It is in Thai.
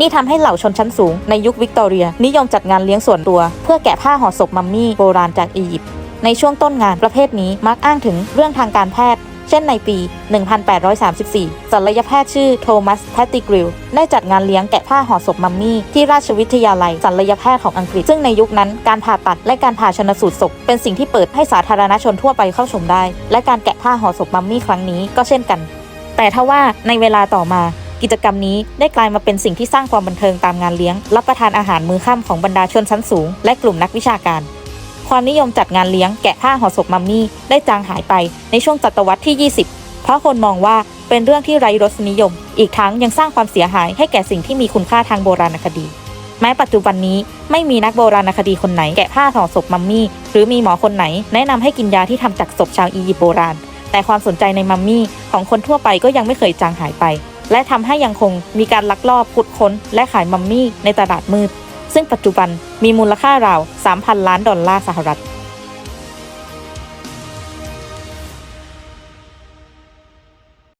นี่ทำให้เหล่าชนชั้นสูงในยุควิกตอเรีย นิยมจัดงานเลี้ยงส่วนตัว เพื่อแกะผ้าห่อศพมัมมี่โบราณจากอียิปต์ในช่วงต้นงานประเภทนี้มักอ้างถึงเรื่องทางการแพทย์ เช่นในปี 1834 ศัลยแพทย์ชื่อโทมัสแพตติกริลได้จัดงานเลี้ยงแกะผ้าห่อศพมัมมี่ที่ราชวิทยาลัยศัลยแพทย์ของอังกฤษ ซึ่งในยุคนั้นการผ่าตัดและการผ่าชนสูตรศพ เป็นสิ่งที่เปิดให้สาธารณชนทั่วไปเข้าชมได้ และการแกะผ้าห่อศพมัมมี่ครั้งนี้ก็เช่นกัน แต่ถ้าว่าในเวลาต่อมา กิจกรรมนี้ได้กลายมาเป็นสิ่งที่สร้างความบันเทิงตามงานเลี้ยง รับประทานอาหารมื้อค่ำของบรรดาชนชั้นสูง และกลุ่มนักวิชาการ ความนิยมจัดงานเลี้ยงแกะผ้าห่อศพมัมมี่ได้จางหายไปในช่วงศตวรรษที่ 20 เพราะคนมองว่าเป็นเรื่องที่ไร้รสนิยม อีกทั้งยังสร้างความเสียหายให้แก่สิ่งที่มีคุณค่าทางโบราณคดี แม้ปัจจุบันนี้ไม่มีนักโบราณคดีคนไหนแกะผ้าห่อศพมัมมี่หรือมีหมอคนไหน แนะนำให้กินยาที่ทำจากศพชาวอียิปต์โบราณ แต่ความสนใจในมัมมี่ของคนทั่วไปก็ยังไม่เคยจางหายไป และทำให้ยังคงมีการลักลอบขุดค้น และขายมัมมี่ในตลาดมืด ซึ่งปัจจุบันมีมูลค่าราว 3,000 ล้านดอลลาร์สหรัฐ